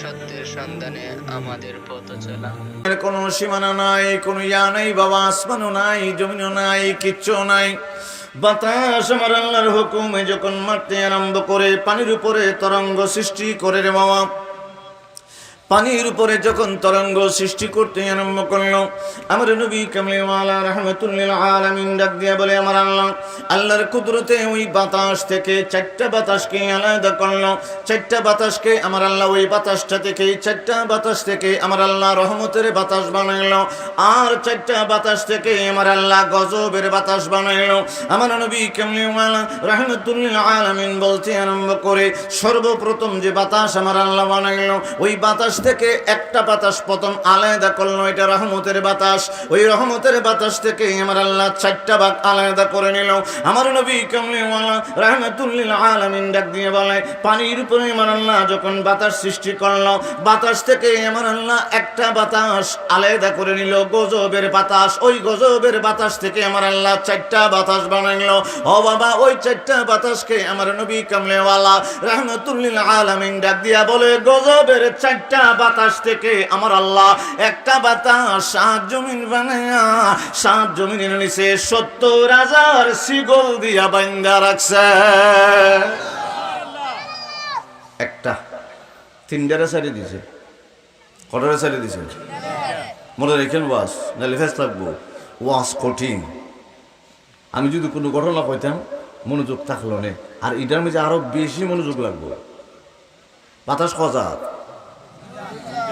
সত্যের সন্ধানে কোনো সীমানা নাই, কোনো ইয়া নাই, বাবা, আসমানও নাই, জমিনও নাই কিচ্ছু নাই। বাতাস আমার আল্লাহর হুকুমে যখন মারতে আরম্ভ করে, পানির উপরে তরঙ্গ সৃষ্টি করে রে বাবা। পানির উপরে যখন তরঙ্গ সৃষ্টি করতে আরম্ভ করল, আমার নবী কামলিওয়ালা রহমতুল্লিল আলামিন ডাক দিয়ে বলে, আমার আল্লাহ, আল্লাহর কুদরতে ওই বাতাস থেকে চারটা বাতাসকে আলাদা করল। চারটা বাতাসকে আমার আল্লাহ ওই বাতাসটা থেকে, চারটা বাতাস থেকে আমার আল্লাহ রহমতের বাতাস বানাইলো। আর চারটা বাতাস থেকে আমার আল্লাহ গজবের বাতাস বানাইলো। আমার নবী কামলিওয়ালা রহমতুল্লিল আলামিন বলতে আরম্ভ করে, সর্বপ্রথম যে বাতাস আমার আল্লাহ বানাইলো, ওই বাতাস থেকে একটা বাতাস, প্রথম আলাদা করল এটা রহমতের বাতাস। ওই রহমতের বাতাস থেকে আমার আল্লাহ চারটা ভাগ আলাদা করে নিল। আমার নবী কামলিওয়ালা রহমতুল্লিল আলামিন ডাক দিয়ে বলে, পানির উপরে আমার আল্লাহ যখন বাতাস সৃষ্টি করল, বাতাস থেকে আমার আল্লাহ একটা বাতাস আলাদা করে নিল। গজবের বাতাস, ওই গজবের বাতাস থেকে আমার আল্লাহ চারটা বাতাস বানাইল। ও বাবা, ওই চারটা বাতাসকে আমার নবী কামলেওয়ালা রহমতুল্লিল আলামিন ডাক দিয়া বলে, গজবের চারটা বাতাস থেকে আমার আল্লাহ একটা বাতাস সাত জমিন বানায়া, সাত জমিনের নিচে সত্তর হাজার শিগল দিয়া বান্দা রাখছে। একটা। তিনটারে সারি দিছে। কটারে সারি দিছে? মনে রেখেন ওয়াস নাহলে ফেস লাগবো। ওয়াস কঠিন। আমি যদি কোনো ঘটনা পাইতাম মনোযোগ থাকল নে। আর এটার মধ্যে আরও বেশি মনোযোগ লাগবে। বাতাস কজাত।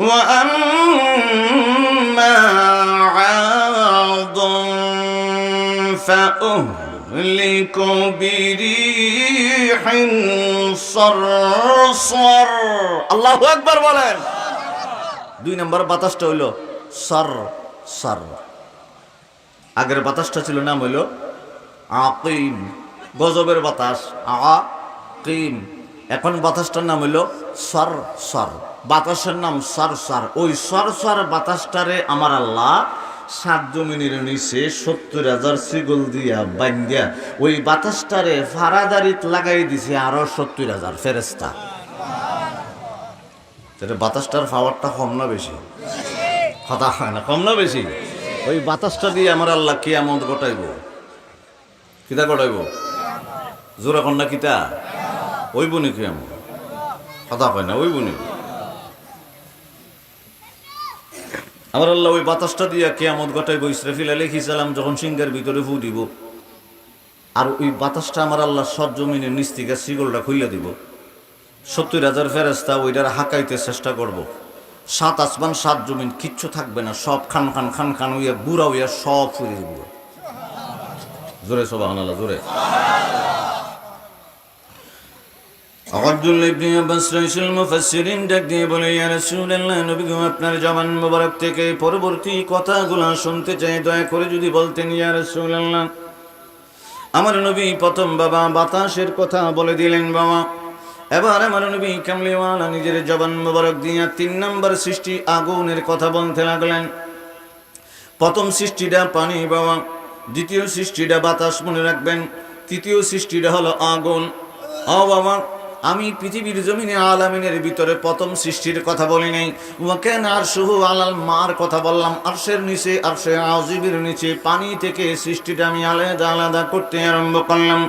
وأما عاد فأهلك بريح صرصر الله أكبر বলেন দুই নম্বর বাতাসটা হইল সর সর আগের বাতাসটা ছিল নাম হইল আকিম গজবের বাতাস আকিম এখন বাতাসটার নাম হইল সর সর বাতাসের নাম সর সর। ওই সর সর বাতাসটারে আমার আল্লাহ সাত জমিনের নিচে সত্তর হাজার সিগল দিয়া বান্দিয়া ওই বাতাসটারে ফারাদারিত লাগাই দিছে আরও সত্তর হাজার ফেরেস্তা বাতাসটার পাওয়ারটা কম না বেশি? কথা হয় না, কম না বেশি? ওই বাতাসটা দিয়ে আমার আল্লাহ কি এমন ঘটাইব। কিতা ঘটাইব? জোরা কন্যা কিতা? ওই বনি কি এমন কথা হয় না ওই বনি আমার আল্লাহ ওই বাতাসটা দিয়ে কেয়ামত ঘটাইব, ইসরাফিল আলহি সালাম যখন সিংহের ভিতরে ফু দিব, আর ওই বাতাসটা আমার আল্লাহ সব জমিনের নিচ থেকে শিগলটা খুইলে দিব। সত্তর হাজার ফেরেস্তা ওইটার হাঁকাইতে চেষ্টা করব। সাত আসমান, সাত জমিন, কিচ্ছু থাকবে না, সব খান খান খান খান হইয়া, বুড়া হইয়া সব ফুরে দিব। জোরে সব আনালা জোরে। আব্দুল্লাহ ইবনে আব্বাস রাইসুল মুফাসসিরিন, ডাক দিয়ে বলে, ইয়া রাসূলুল্লাহ নবী গো আপনার জবান মোবারক থেকে পরবর্তী কথাগুলো শুনতে চাই। দয়া করে যদি বলতেন, ইয়া রাসূলুল্লাহ, আমার নবী প্রথম বাবা বাতাসের কথা বলে দিলেন, বাবা। এবার আমার নবী কামলিওয়ালা নিজের জবান মোবারক দিয়া তিন নম্বর সৃষ্টি আগুনের কথা বলতে লাগলেন। প্রথম সৃষ্টিটা পানি, বাবা। দ্বিতীয় সৃষ্টিটা বাতাস, মনে রাখবেন। তৃতীয় সৃষ্টিটা হলো আগুন। ও বাবা আমি পৃথিবীর জমিনে আলামিনের ভিতরে প্রথম সৃষ্টির কথা বলি নাই। ওয়াকেন আর শুহু আলাল মার কথা বললাম। আরশের নিচে, আরশে আউজিবির নিচে পানি থেকে সৃষ্টিটা আমি আলাদা আলাদা করতে আরম্ভ করলাম।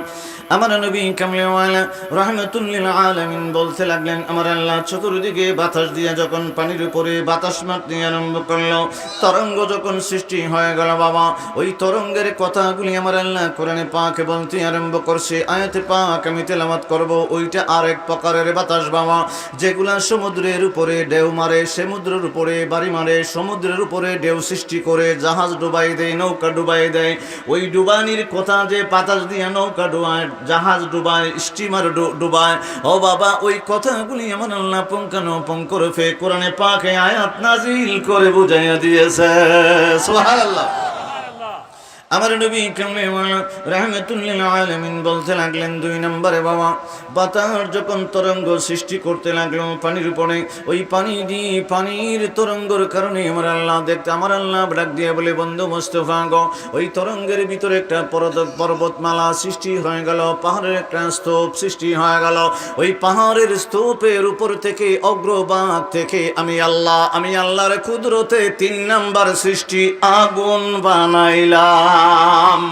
আমার নবী কামলেওয়ালা রহমতুল্লিল আলামিন বলতে লাগলেন, আমার আল্লাহ চতুর্দিকে বাতাস দিয়ে যখন পানির উপরে বাতাস মারতে আরম্ভ করল, তরঙ্গ যখন সৃষ্টি হয়ে গেল বাবা, ওই তরঙ্গের কথাগুলি আমার আল্লাহ কোরআনে পাকে বলতে আরম্ভ করছে। আয়াতে পাক আমি তেলামাত করব, ওইটা আর আরেক প্রকারের বাতাস বাবা যেগুলা সমুদ্রের উপরে ঢেউ মারে, সমুদ্রের উপরে বাড়ি মারে, সমুদ্রের উপরে ঢেউ সৃষ্টি করে, জাহাজ ডুবাই দেয়, নৌকা ডুবাই দেয়। ওই ডুবানির কথা যে বাতাস দিয়ে নৌকা ডুবায়, জাহাজ ডুবায় স্টিমার ডুবায়। ও বাবা, ওই কথাগুলি আমার আল্লাহ পঙ্কানো পঙ্ক রূপে কোরআনে পাকে আয়াত নাজিল করে বুঝাইয়া দিয়েছে। সুবহানাল্লাহ। আমার নবী কেমনে রহমতুল্লিল আলমিন বলতে লাগলেন দুই নম্বরে বাবা। বাতাস যখন তরঙ্গ সৃষ্টি করতে লাগল পানির উপরে, ওই পানি দিয়ে পানির তরঙ্গর কারণে আমার আল্লাহ দেখতে, আমার আল্লাহ ডাক দিয়ে বলে, বন্ধু মোস্তফা গো, ওই তরঙ্গের ভিতরে একটা পর্বত পর্বতমালা সৃষ্টি হয়ে গেল, পাহাড়ের একটা স্তূপ সৃষ্টি হয়ে গেল। ওই পাহাড়ের স্তূপের উপর থেকে, অগ্রভাগ থেকে আমি আল্লাহ, আমি আল্লাহর কুদরতে তিন নাম্বার সৃষ্টি আগুন বানাইলাম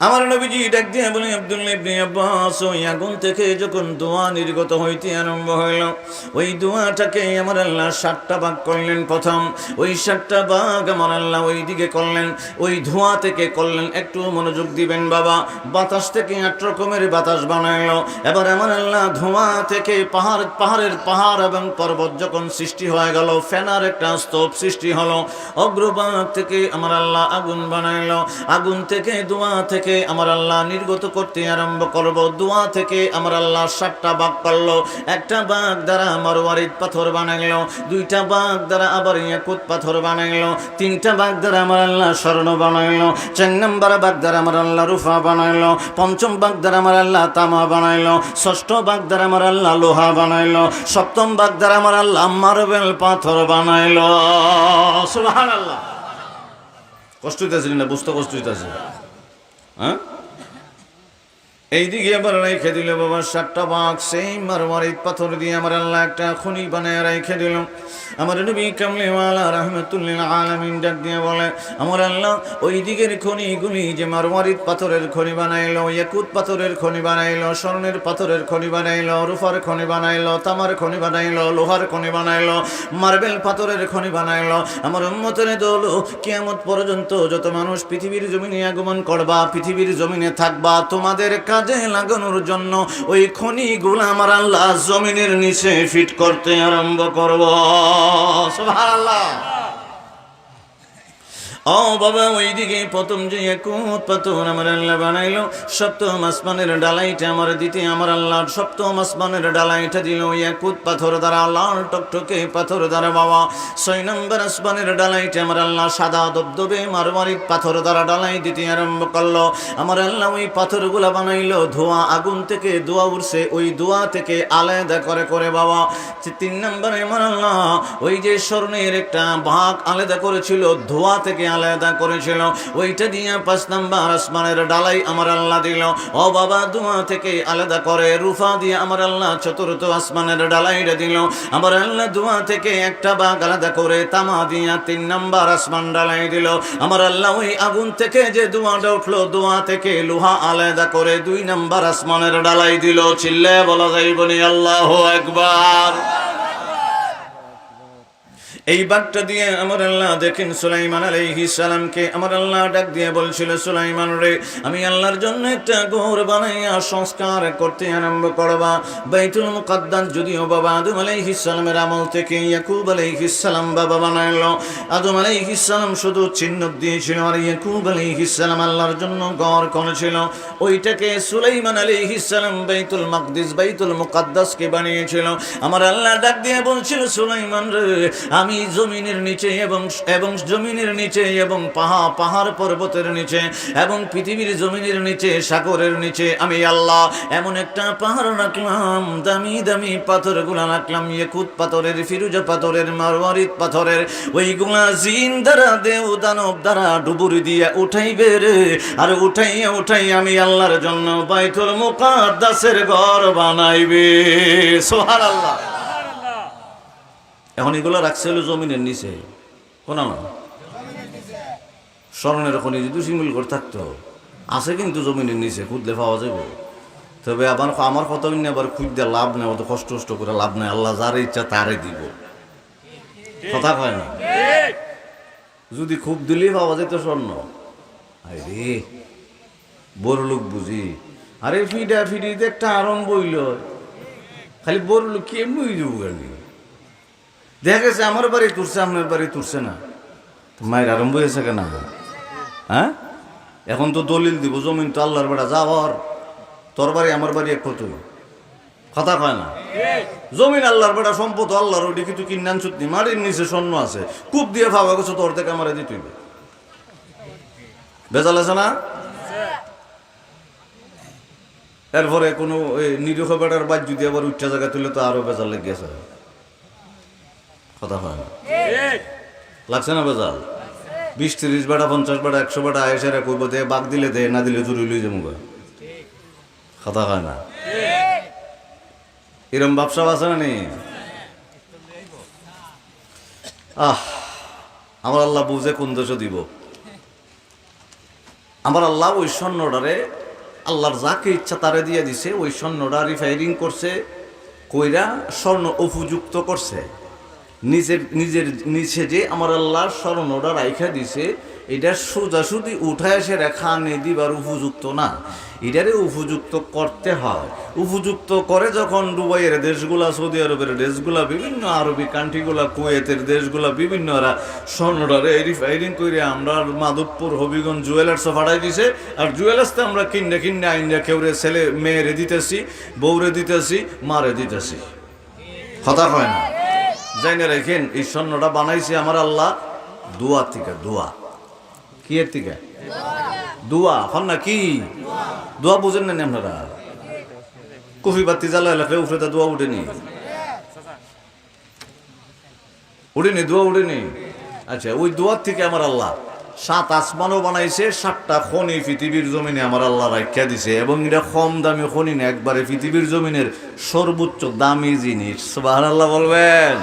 আমার নবীজি ডাক দিয়ে বলে, আব্দুল্লাহ ইবনে আব্বাস, ওই আগুন থেকে যখন দোয়া নির্গত হইতে আরম্ভ হইল, ওই দোয়াটাকে আমার আল্লাহ সাতটা ভাগ করলেন। প্রথম, ওই সাতটা ভাগ আমার আল্লাহ ওই দিকে করলেন, ওই ধোঁয়া থেকে করলেন। একটু মনোযোগ দিবেন বাবা, বাতাস থেকে আট রকমের বাতাস বানাইল। এবার আমার আল্লাহ ধোঁয়া থেকে পাহাড়, পাহাড়ের পাহাড় এবং পর্বত যখন সৃষ্টি হয়ে গেল, ফেনার একটা স্তূপ সৃষ্টি হলো। অগ্রভাগ থেকে আমার আল্লাহ আগুন বানাইল। আগুন থেকে দোয়া থেকে আমার আল্লাহ নির্গত করতে আরম্ভ করব। দোয়া থেকে আমার আল্লাহ সাতটা বাঘ করল একটা বাঘ দ্বারা আমার ওয়ারিদ পাথর বানাইলো, দুইটা বাঘ দ্বারা আবার ইয়াকুত পাথর বানাইলো, তিনটা বাঘ দ্বারা আমার আল্লাহ স্বর্ণ বানাইলো, চার নম্বর বাঘ দ্বারা আমার আল্লাহ রুফা বানাইলো, পঞ্চম বাঘ দ্বারা আমার আল্লাহ তামা বানাইলো, ষষ্ঠ বাঘ দ্বারা আমার আল্লাহ লোহা বানাইলো, সপ্তম বাঘ দ্বারা আমার আল্লাহ মার্বেল পাথর বানাইলো। সুবহানাল্লাহ। কষ্ট হইতেছে না বুঝতে কষ্ট হইতেছে। হ্যাঁ এইদিকে আবার রেখে দিল বাবা সাতটা বাঘ, সেই মারমারিত পাথর দিয়ে আমার আল্লাহ একটা খনি বানায় রেখে দিল। আমার নবী কামলিওয়ালা রহমতুল্লিল আলমিন ডাক দিয়ে বলে, আমার আল্লাহ ওই দিকের খনিগুলি যে মারমারিত পাথরের খনি বানাইলো, ইয়াকুত পাথরের খনি বানাইলো, স্বর্ণের পাথরের খনি বানাইলো রুফার খনি বানাইলো, তামার খনি বানাইলো, লোহার খনি বানাইলো, মার্বেল পাথরের খনি বানাইলো, আমার উন্মতের দল কিয়ামত পর্যন্ত যত মানুষ পৃথিবীর জমিনে আগমন করবা, পৃথিবীর জমিনে থাকবা, তোমাদের কাজে লাগানোর জন্য ওই খনিগুলো আমার আল্লাহ জমিনের নিচে ফিট করতে আরম্ভ করব সুবহানাল্লাহ। ও বাবা, ওইদিকে প্রথম যে একুত পাথর আমার আল্লাহ বানাইলো, সপ্তম আসমানের ডালাইটা আমার দিতে আমার আল্লাহ সপ্তম আসমানের ডালাইটা দিল। ওই একুত পাথর দ্বারা, লাল টকটকে পাথর দ্বারা বাবা, ছয় নম্বর আসমানের ডালাইটা আমার আল্লাহ সাদা দবদবে মারমারিক পাথর দ্বারা ডালাই দিতে আরম্ভ করল। আমার আল্লাহ ওই পাথরগুলা বানাইলো, ধোঁয়া আগুন থেকে ধোঁয়া উঠছে ওই ধোঁয়া থেকে আলাদা করে করে বাবা। তিন নম্বরে আমার আল্লাহ, ওই যে স্বর্ণের একটা ভাগ আলাদা করেছিল, ধোঁয়া থেকে আলাদা করেছিল। ওইটা দিয়ে পাঁচ নাম্বার আসমানের ডালাই আমার আল্লাহ দিল। ও বাবা ধোঁয়া থেকে আলাদা করে রুফা দিয়ে আমার আল্লাহ চতুর্থ আসমানের ডালাইটা দিল। আমার আল্লাহ ধোঁয়া থেকে একটা বাঘ আলাদা করে তামা দিয়া তিন নাম্বার আসমান ডালাই দিল। আমার আল্লাহ ওই আগুন থেকে যে ধোঁয়াটা উঠল ধোঁয়া থেকে লোহা আলাদা করে দুই নাম্বার আসমানের ডালাই দিল। চিল্লে বলা যাইবনি আল্লাহ একবার এই বাঘটা দিয়ে আমার আল্লাহ দেখেন সুলাইমান আলাইহি সালামকে। আমার আল্লাহ ডাক দিয়ে বলছিল, সুলাইমান রে, আমি আল্লাহর জন্য একটা ঘর বানাইয়া সংস্কার করতে আরম্ভ করবা। বাইতুল মুকাদ্দাস যদিও বাবা আদম আলাইহিস সালামের আমল থেকে ইয়াকুব আলাইহিস সালাম বাবা বানাইলো। আদম আলাইহিস সালাম শুধু চিহ্ন দিয়েছিল আর ইয়াকুব আলাইহিস সালাম আল্লাহর জন্য ঘর করেছিল। ওইটাকে সুলাইমান আলাইহিস সালাম বাইতুল মাকদিস, বাইতুল মুকাদ্দাসকে বানিয়েছিল। আমার আল্লাহ ডাক দিয়ে বলছিল, সুলাইমান রে, আমি জমিনের নিচে এবং এবং জমিনের নিচে এবং পাহাড় পাহাড় পর্বতের নিচে এবং পৃথিবীর জমিনের নিচে, সাগরের নিচে আমি আল্লাহ এমন একটা পাহাড় রাখলাম, দামি দামি পাথরগুলা রাখলাম, ইয়েকুত পাথরের, ফিরুজা পাথরের, মারওয়ারিত পাথরের। ওইগুলা জিন দ্বারা, দেও দানব দ্বারা ডুবুর দিয়ে উঠাইবে রে। আর উঠাইয়া উঠাই আমি আল্লাহর জন্য বাইতুল মুকাদ্দাসের ঘর বানাইবে। সুবহানাল্লাহ। এখন এগুলো রাখছে হলো জমিনের নিচে। কোন স্মরণের খনি যদি সিমিল করে থাকতো, আছে কিন্তু জমিনের নিচে, খুঁজলে পাওয়া যাবে তবে আবার আমার কথা নিয়ে আবার খুঁজতে লাভ নেই, অত কষ্ট কষ্ট করে লাভ নেই, আল্লাহ যার ইচ্ছা তারে দিব। কথা কয় না? যদি খুব দিলেই পাওয়া যেত স্বর্ণ। আরে বড় লোক বুঝি। আরে ফিডা ফিডিতে একটা আরম্ভ হইল খালি বলল কেমনি হয়ে যাব দেখা গেছে আমার বাড়ি তুলছে আপনার বাড়ি তুলছে না। মায়ের আরম্ভ হয়েছে কেন? হ্যাঁ? এখন তো দলিল দিব, জমিন তো আল্লাহর বেড়া যাওয়ার। তোর বাড়ি, আমার বাড়ি এক কত কথা কয় না? জমিন আল্লাহর বেড়া, সম্পদ আল্লাহর ওটি কিছু কিনান চুতনি। মাটির নিচে স্বর্ণ আছে। কূপ দিয়ে ভাবা গেছে, তোর থেকে আমার দিতে বেজাল আছে না? এরপরে কোনো নিরীহ বেড়ার বাদ যদি আবার উচ্চা জায়গা তুলে তো আরও বেজাল লেগে লেগেছে কথা হয় না। লাগছে না বেজাল বিশ তিরিশ বেড়া পঞ্চাশ বেড়া একশো বেড়া আয়েসেরা কইব দে বাঘ দিলে দে না দিলে জরুরি লই যাব কথা হয় না? এরম ব্যবসা আছে না নি আহ আমার আল্লাহ বুঝে কোন দেশ দিব। আমার আল্লাহ ওই স্বর্ণটারে আল্লাহর যাকে ইচ্ছা তারে দিয়ে দিছে ওই স্বর্ণটা রিফাইরিং করছে কইরা স্বর্ণ উপযুক্ত করছে। নিজের নিজের নিচে যে আমার আল্লাহর স্বর্ণটা রাইখা দিছে। এটা সোজাসুজি উঠায় সে রেখা আনে দিবার উপযুক্ত না। এটারে উপযুক্ত করতে হয়। উপযুক্ত করে যখন দুবাইয়ের দেশগুলা, সৌদি আরবের দেশগুলা, বিভিন্ন আরবি কান্ট্রিগুলা, কুয়েতের দেশগুলা, বিভিন্ন এরা রিফাইরিং করে আমরা মাধবপুর, হবিগঞ্জ জুয়েলার্সে ফাটাই দিছে। আর জুয়েলার্সতে আমরা কিনে কিনে আইনে কেউরে ছেলে মেয়েরে দিতেছি, বউরে দিতেছি, মারে দিতেছি। কথা হয় না? যাই না রেখেন, এই স্বর্ণটা বানাইছে আমার আল্লাহ দোয়া থেকে, দোয়া। কি এর থেকে? দোয়া। হন না কি? দোয়া বুঝেন না আপনারা? কফি বাতি জ্বালা এলাকায় তা দোয়া উঠেনি। উঠেনি, দোয়া উঠেনি। আচ্ছা ওই দোয়ার থেকে আমার আল্লাহ সাত আসমানও বানাইছে, সাতটা খনি পৃথিবীর জমিনে আমার আল্লাহ রাখা দিছে, এবং এটা কম দামি খনি না, একবারে পৃথিবীর জমিনের সর্বোচ্চ দামি জিনিস। সুবাহ আল্লাহ বলবেন।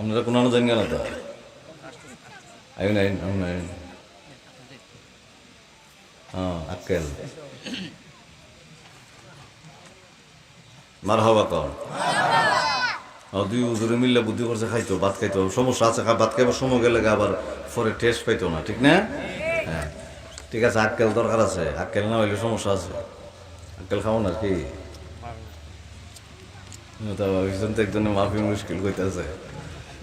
আপনারা কোনো জানেন না তো। আইন আইন আইন আইন হ্যাঁ আক্কেল। মার হবা কর। আর দুই মিললে বুদ্ধি করছে খাইতো ভাত খাইতো। সমস্যা আছে ভাত খাইবার সময় গেলে আবার পরে টেস্ট পাইতো না ঠিক না? হ্যাঁ ঠিক আছে আক্কেল দরকার আছে। আক্কেল না হইলে সমস্যা আছে। আক্কেল খাব না কি তা একজনে মাফি মুশকিল কইতেছে।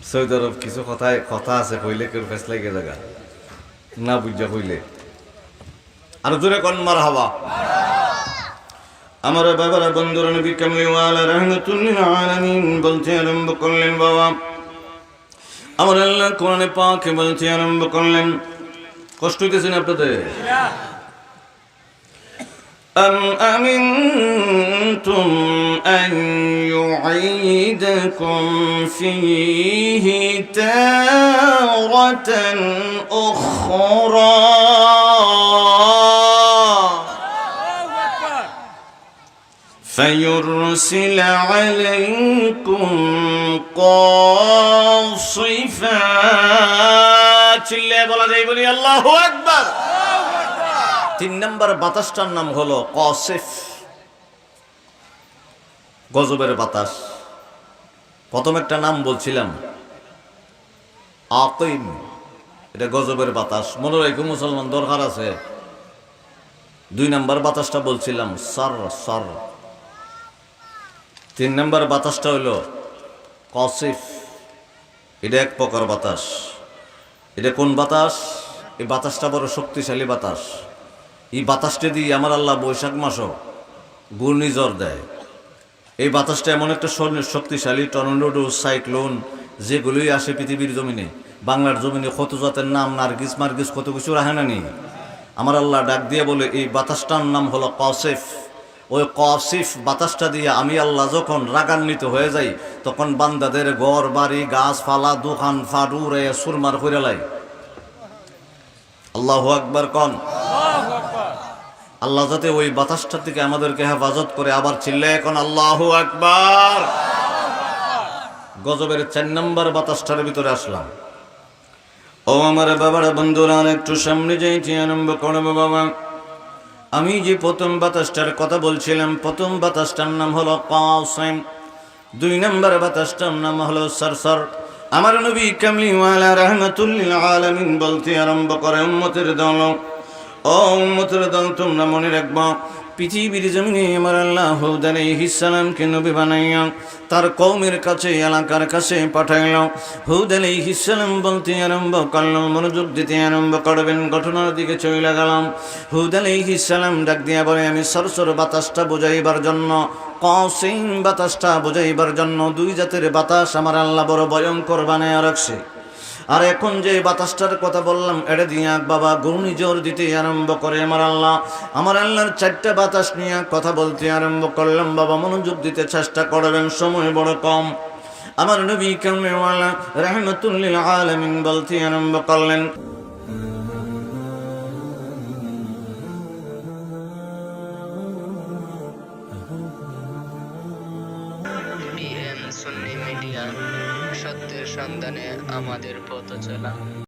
সৌদি আরব কিছু কথায় কথা আছে, কইলে কেউ ফেস লাগে জায়গা না বুঝা কইলে। আর জোরে কন মার হাওয়া আমার বাবারা বন্ধুরা নবী রহমতুল্লিল আলামিন বলতে আরম্ভ করলেন বাবা। আমার আল্লাহ কোরআনে পাকে বলতে আরম্ভ করলেন কষ্ট হইতেছেন আপনাদের? أم أمنتم أن يعيدكم فيه تارة أخرى فيرسل عليكم قاصفات الله أكبر তিন নম্বর বাতাসটার নাম হলো কসিফ। গজবের বাতাস। প্রথম একটা নাম বলছিলাম। আকিম এটা গজবের বাতাস। মনে রাখো, মুসলমান দরকার আছে। দুই নম্বর বাতাসটা বলছিলাম, সর সর। তিন নম্বর বাতাসটা হইল কসিফ। এটা এক প্রকার বাতাস। এটা কোন বাতাস? এই বাতাসটা বড় শক্তিশালী বাতাস। এই বাতাসটা দিয়ে আমার আল্লাহ বৈশাখ মাসও ঘূর্ণিঝড় দেয়। এই বাতাসটা এমন একটা শক্তিশালী টর্নেডো, সাইক্লোন, যেগুলোই আসে পৃথিবীর জমিনে। বাংলার জমিনে কত জাতের নাম নার্গিস, মার্গিস কত কিছু রাখে না নি। আমার আল্লাহ ডাক দিয়ে বলে, এই বাতাসটার নাম হলো কসিফ ওই কসিফ বাতাসটা দিয়ে আমি আল্লাহ যখন রাগান্বিত হয়ে যাই, তখন বান্দাদের ঘর, বাড়ি, গাছপালা, দোকান, ফাটুরে, সুরমার করে লাই। আল্লাহ আকবার কন। আল্লাহ যাতে ওই বাতাসটা থেকে আমাদেরকে হেফাজত করে। আবার চিল্লে এখন, আল্লাহ আকবার! গজবের চার নম্বর বাতাসটার ভিতরে আসলাম। ও আমার বাবারা বন্ধুরা একটু সামনে যাইতে আরম্ভ করব বাবা। আমি যে প্রথম বাতাসটার কথা বলছিলাম, প্রথম বাতাসটার নাম হলো কাসেম দুই নম্বর বাতাসটার নাম হলো সরসর। আমার নবী কামলিওয়ালা রহমতুল্লিল আলামিন বলতে আরম্ভ করে, উম্মতের দল। ও উম্মতের দল, তোমরা মনে রাখবা, পৃথিবীর জমিনে আমার আল্লাহ হুদ আলাইহিস সালামকে নবী বানাইয়া তার কওমের কাছে, এলাকার কাছে পাঠাইল। হুদ আলাইহিস সালাম বলতে আরম্ভ করলাম মনোযোগ দিতে আরম্ভ করবেন, ঘটনার দিকে চলে গেলাম। হুদ আলাইহিস সালাম ডাক দিয়া বলে, আমি সরসর বাতাসটা বোঝাইবার জন্য কসিম বাতাসটা বোঝাইবার জন্য, দুই জাতের বাতাস আমার আল্লাহ বড় ভয়ঙ্কর বানায় রাখছে। আর এখন যে বাতাসটার কথা বললাম এটা দিয়ে বাবা ঘূর্ণিঝড় দিতে আরম্ভ করে আমার আল্লাহ। আমার আল্লাহর চারটা বাতাস নিয়ে কথা বলতে আরম্ভ করলাম। বাবা, মনোযোগ দিতে চেষ্টা করবেন, সময় বড় কম। আমার নবী কেমন রহমতুল্লিল আলমিন বলতে আরম্ভ করলেন।